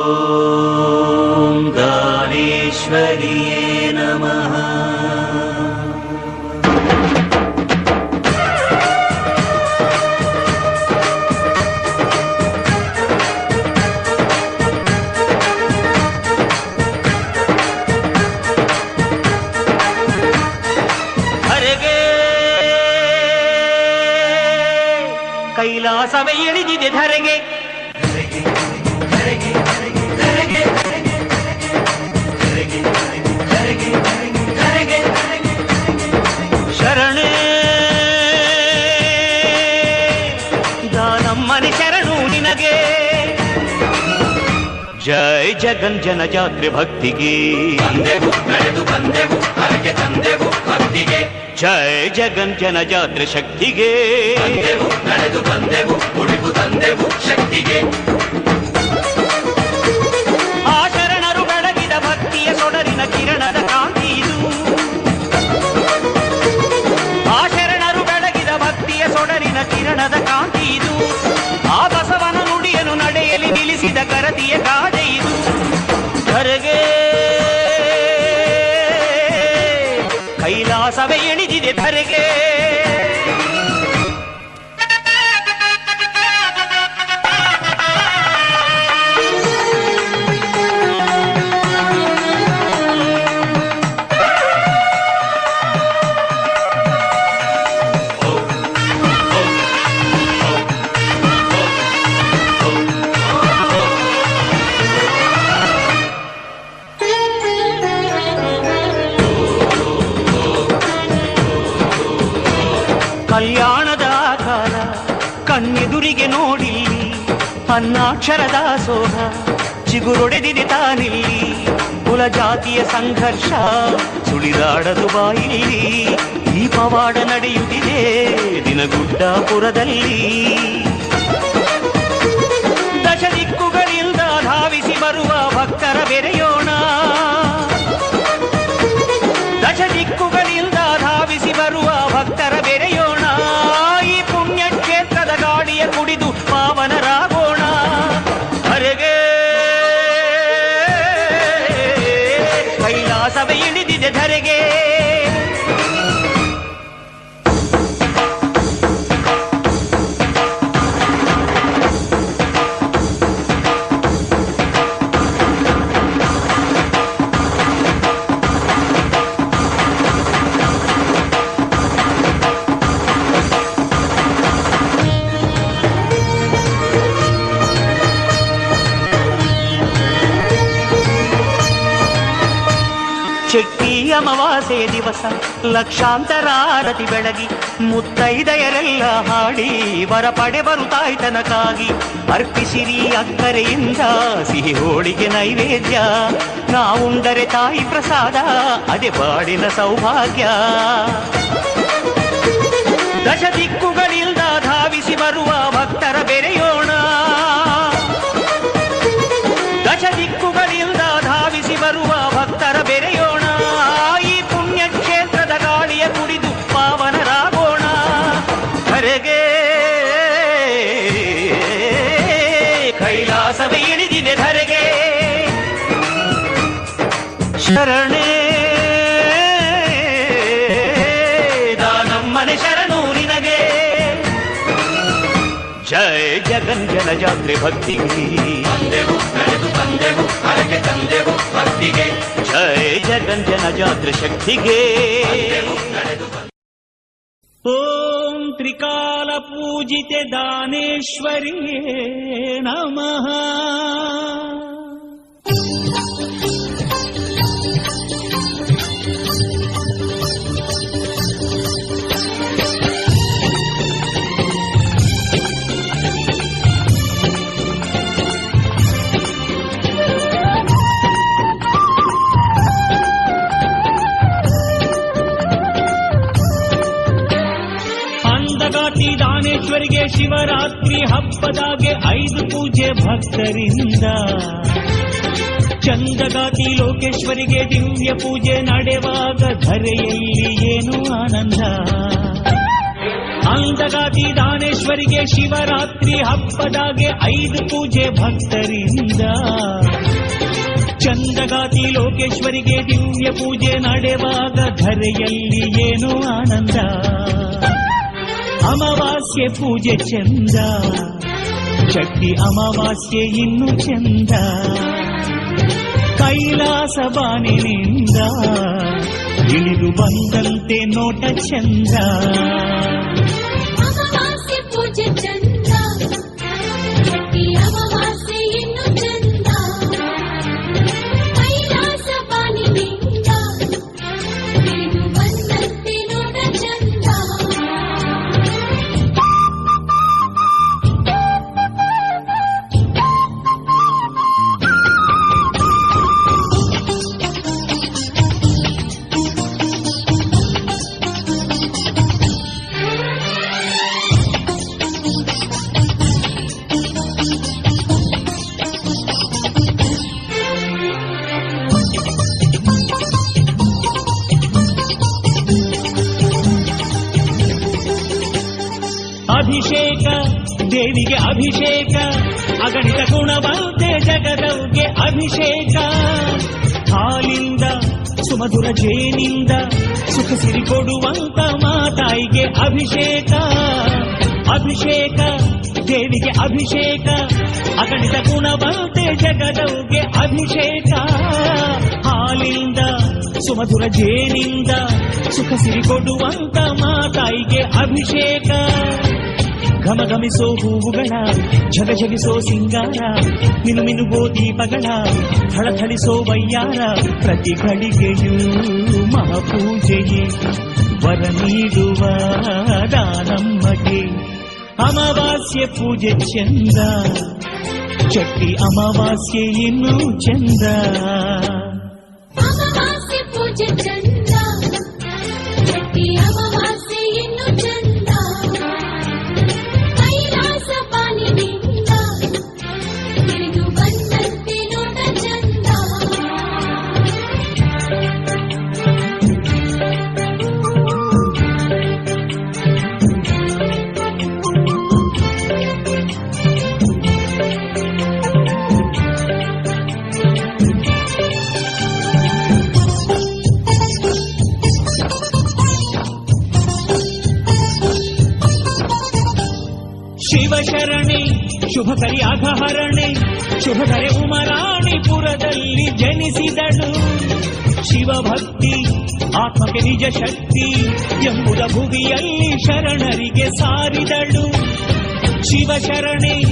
ॐ दानेश्वर्ये नमः। कैलासमयरिजिधरगे ಜೈ ಜಗನ್ ಜನ ಜಾತ್ರೆ ಭಕ್ತಿಗೆ. ತಂದೆವು ನಡೆದು ಬಂದೆವು ಹರಕೆ ಭಕ್ತಿಗೆ ಜೈ ಜಗನ್ ಜನ ಜಾತ್ರೆ ಶಕ್ತಿಗೆ. ತಂದೆವು ನಡೆದು ಬಂದೆವು ಉಳಿದು ತಂದೆವು ಬೆಳಗಿದ ಭಕ್ತಿಯ ಸೊಡರಿನ ಕಿರಣದ ಕಾಂತಿ ಇದು. ಆ ಬೆಳಗಿದ ಭಕ್ತಿಯ ಸೊಡರಿನ ಕಿರಣದ ಕಾಂತಿ ಇದು. किधर गए ಅನ್ನಾಕ್ಷರದ ದಾಸೋಹ ಚಿಗುರೊಡೆದಿದೆ ತಾನಿಲ್ಲಿ. ಕುಲ ಜಾತಿಯ ಸಂಘರ್ಷ. ಸುಳಿದಾಡದು ಬಾಯಿಲ್ಲಿ ಈ ಪವಾಡ ನಡೆಯುತ್ತಿದೆ. ದಿನಗುಡ್ಡಾಪುರದಲ್ಲಿ. ದಶ ದಿಕ್ಕುಗಳಿಂದ ಧಾವಿಸಿ ಬರುವ ಭಕ್ತರ ಬೆರೆಯೋಣ. धर गए ದಿವಸ ಲಕ್ಷಾಂತರ ಆರತಿ ಬೆಳಗಿ, ಮುತ್ತೈದೆಯರೆಲ್ಲ ಹಾಡಿ ವರ ಪಡೆ ಬರುತ್ತಾಯ್ತನಕ್ಕಾಗಿ ಅರ್ಪಿಸಿರಿ ಅಕ್ಕರೆಯಿಂದ ಸಿಹಿ ಹೋಳಿಗೆ ನೈವೇದ್ಯ. ನಾವುಂಡರೆ ತಾಯಿ ಪ್ರಸಾದ, ಅದೇ ಬಾಡಿನ ಸೌಭಾಗ್ಯ. ದಶ ದಿಕ್ಕುಗಳಿಂದ ಧಾವಿಸಿ ಬರುವ ಭಕ್ತರ ಬೆರೆಯೋಣ. ದಶ ದಿಕ್ಕುಗಳಿಂದ ಧಾವಿಸಿ ಬರುವ ಭಕ್ತರ ಬೆರೆಯೋಣ ಶರಣೆ. ದಾನಮ್ಮನೆ ಶರಣು ನಿನಗೆ ಜಯ ಜಗಂಜನ ಜನ ಜಾತ್ರೆ ಭಕ್ತಿಗೆ ತಂದೆವು ನಡೆದು ಬಂದೆವು ಹರಕೆ ತಂದೆವು ಭಕ್ತಿಗೆ ಜಯ ಜಗಂಜನ ಜನ ಜಾತ್ರೆ ಶಕ್ತಿಗೆ. ಓಂ ತ್ರಿಕಾಲ ಪೂಜಿತೆ ದಾನೇಶ್ವರಿಯೇ ನಮಃ. ಭಕ್ತರಿಂದ ಚಂದಗಾತಿ ಲೋಕೇಶ್ವರಿಗೆ ದಿವ್ಯ ಪೂಜೆ ನಡೆವಾಗ ಧರೆಯಲ್ಲಿ ಏನು ಆನಂದ. ಅಂದಗಾತಿ ದಾನೇಶ್ವರಿಗೆ ಶಿವರಾತ್ರಿ ಹಬ್ಬದಾಗೆ ಐದು ಪೂಜೆ ಭಕ್ತರಿಂದ. ಚಂದಗಾತಿ ಲೋಕೇಶ್ವರಿಗೆ ದಿವ್ಯ ಪೂಜೆ ನಡೆವಾಗ ಧರೆಯಲ್ಲಿ ಏನು ಆನಂದ. ಅಮಾವಾಸ್ಯೆ ಪೂಜೆ ಚಂದ. ಚಟ್ಟಿ ಅಮಾವಾಸ್ಯೆ ಇನ್ನು ಚಂದ ಕೈಲಾಸ ಬಾನಿನಿಂದ ಇಳಿದು ಬಂದಂತೆ ನೋಟ ಚಂದ ಅಭಿಷೇಕ ದೇವಿಗೆ ಅಭಿಷೇಕ ಅಗಣಿತ ಗುಣವಂತೆ ಜಗದವ್ಗೆ ಅಭಿಷೇಕ ಹಾಲಿಂದ ಸುಮಧುರ ಜೇನಿಂದ ಸುಖ ಸಿರಿ ಕೊಡುವಂತ ಮಾತಾಯಿಗೆ ಅಭಿಷೇಕ ಅಭಿಷೇಕ ದೇವಿಗೆ ಅಭಿಷೇಕ ಅಗಣಿತ ಗುಣವಂತೆ ಜಗದವ್ಗೆ ಅಭಿಷೇಕ ಹಾಲಿಂದ ಸುಮಧುರ ಜೇನಿಂದ ಸುಖ ಸಿರಿ ಕೊಡುವಂತ ಮಾತಾಯಿಗೆ ಅಭಿಷೇಕ ಘಮಘಮಿಸೋ ಹೂವುಗಳ ಝಗಝಗಿಸೋ ಸಿಂಗಾರ ಮಿನು ಮಿನುಗೋ ದೀಪಗಳ ಥಳಥಳಿಸೋ ವಯ್ಯಾರ ಪ್ರತಿ ಗಳಿಗೆಯೂ ಮಹಾಪೂಜೆಯೇ ವರ ನೀಡುವ ದಾನಮ್ಮಗೆ ಅಮಾವಾಸ್ಯೆ ಪೂಜೆ ಚಂದ ಚಟ್ಟಿ ಅಮಾವಾಸ್ಯೆ ಇನ್ನೂ ಚಂದ ಅಮಾವಾಸ್ಯೆ ಪೂಜೆ ಚಂದ ಶಿವಶರಣೆ ಶುಭಕರಿ ಅಘಹರಣೆ ಶುಭಕರೆ ಉಮರಾಣಿಪುರದಲ್ಲಿ ಜನಿಸಿದಳು. ಶಿವಭಕ್ತಿ ಆತ್ಮಕ್ಕೆ ನಿಜ ಶಕ್ತಿ ಎಂಬುದ ಭುವಿಯಲ್ಲಿ ಶರಣರಿಗೆ ಸಾರಿದಳು. ಶಿವಶರಣೆ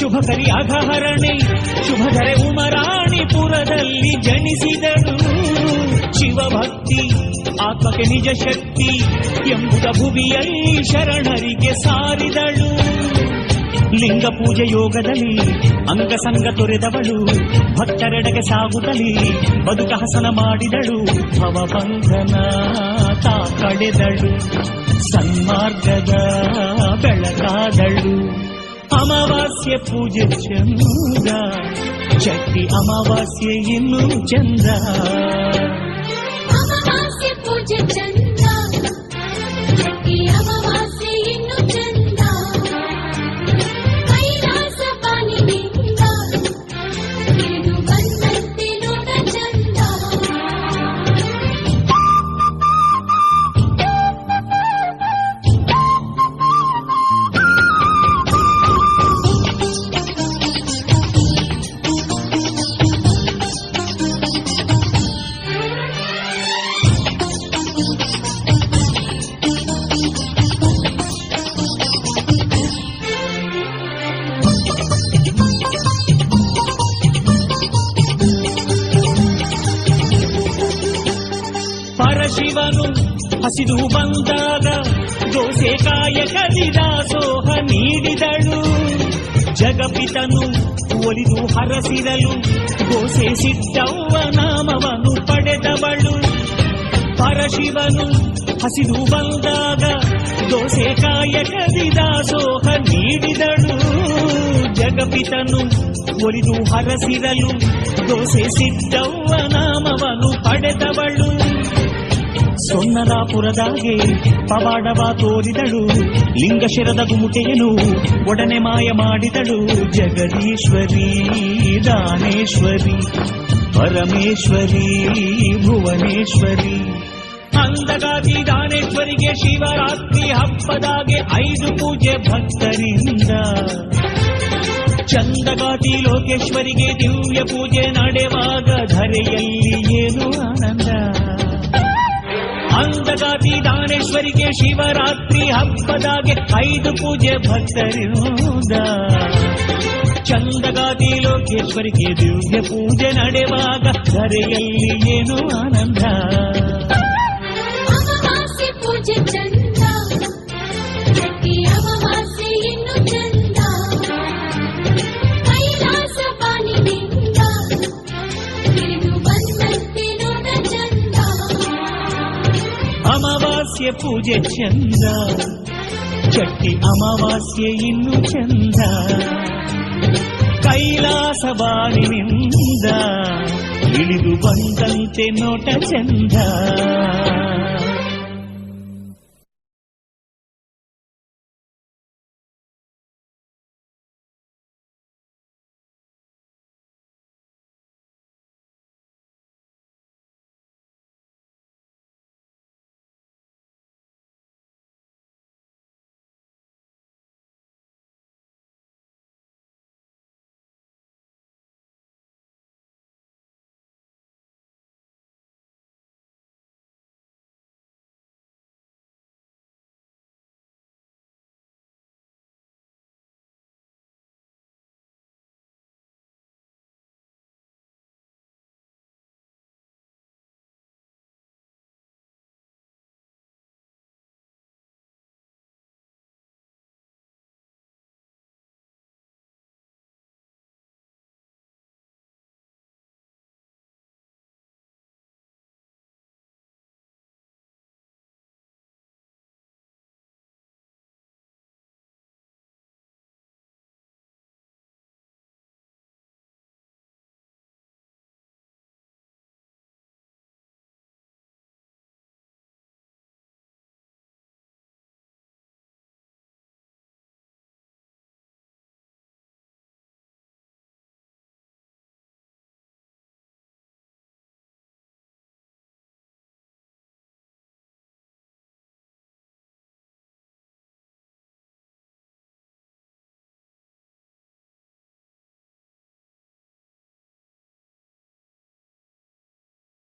ಶುಭಕರಿ ಅಘಹರಣೆ ಶುಭಧರೆ ಉಮರಾಣಿಪುರದಲ್ಲಿ ಜನಿಸಿದಳು. ಶಿವಭಕ್ತಿ ಆತ್ಮಕ್ಕೆ ನಿಜ ಶಕ್ತಿ ಎಂಬುದ ಭುವಿಯಲ್ಲಿ ಶರಣರಿಗೆ ಸಾರಿದಳು. ಲಿಂಗ ಪೂಜೆ ಯೋಗದಲ್ಲಿ ಅಂಗಸಂಗ ತೊರೆದವಳು, ಭಕ್ತರೆಡೆಗೆ ಸಾಗುತ್ತಲಿ, ಬದುಕ ಹಸನ ಮಾಡಿದಳು, ಭವಬಂಧನ ತಾ ಕಳೆದಳು, ಸನ್ಮಾರ್ಗದ ಬೆಳಕಾದಳು. ಅಮಾವಾಸ್ಯೆ ಪೂಜೆ ಚಂದ, ಚಟ್ಟಿ ಅಮಾವಾಸ್ಯೆ ಇನ್ನೂ ಚಂದ. ಪರಶಿವನು ಹಸಿದು ಬಂದಾಗ ದೋಸೆ ಕಾಯ ಕದಿದಾಸೋಹ ನೀಡಿದಳು ಜಗಪಿತನು ಒಲಿದು ಹರಸಿರಲು ದೋಸೆ ಸಿದ್ದವ್ವ ನಾಮವನ್ನು ಪಡೆದವಳು ಪರಶಿವನು ಹಸಿದು ಬಂದಾಗ ದೋಸೆ ಕಾಯ ಕದಿದಾಸೋಹ ನೀಡಿದಳು ಜಗಪಿತನು ಒಲಿದು ಹರಸಿರಲು ದೋಸೆ ಸಿದ್ದವ್ವ ನಾಮವನ್ನು ಪಡೆದವಳು ಸೊನ್ನದಾಪುರದಾಗೆ ಪವಾಡವ ತೋರಿದಳು. ಲಿಂಗಶಿರದ ಗುಮುಟೆಯನು ಒಡನೆ ಮಾಯ ಮಾಡಿದಳು. ಜಗದೀಶ್ವರಿ ದಾನೇಶ್ವರಿ ಪರಮೇಶ್ವರಿ, ಭುವನೇಶ್ವರಿ. ಅಂದಗಾಗಿ ದಾನೇಶ್ವರಿಗೆ ಶಿವರಾತ್ರಿ ಹಬ್ಬದಾಗೆ ಐದು ಪೂಜೆ ಭಕ್ತರಿಂದ. ಚಂದಗಾತಿ ಲೋಕೇಶ್ವರಿಗೆ ದಿವ್ಯ ಪೂಜೆ ನಡೆವಾಗ ಧರೆಯಲ್ಲಿ ಏನು ಆನಂದ? ಅಂದಗಾತಿ ದಾನೇಶ್ವರಿಗೆ ಶಿವರಾತ್ರಿ ಹಬ್ಬದಾಗೆ ಐದು ಪೂಜೆ ಭಕ್ತರಿಂದ ಚಂದಗಾತಿ ಲೋಕೇಶ್ವರಿಗೆ ದಿವ್ಯ ಪೂಜೆ ನಡೆವಾಗ ಧರೆಯಲ್ಲಿ ಏನು ಆನಂದ ಅಮಾವಾಸ್ಯೆ ಪೂಜೆ ಅಮಾವಾಸ್ಯೆ ಪೂಜೆ ಚಂದ ಚಟ್ಟಿ ಅಮಾವಾಸ್ಯೆ ಇನ್ನು ಚಂದ ಕೈಲಾಸ ಬಾಣಿನಿಂದ ಇಳಿದು ಬಂದಂತೆ ನೋಟ ಚಂದ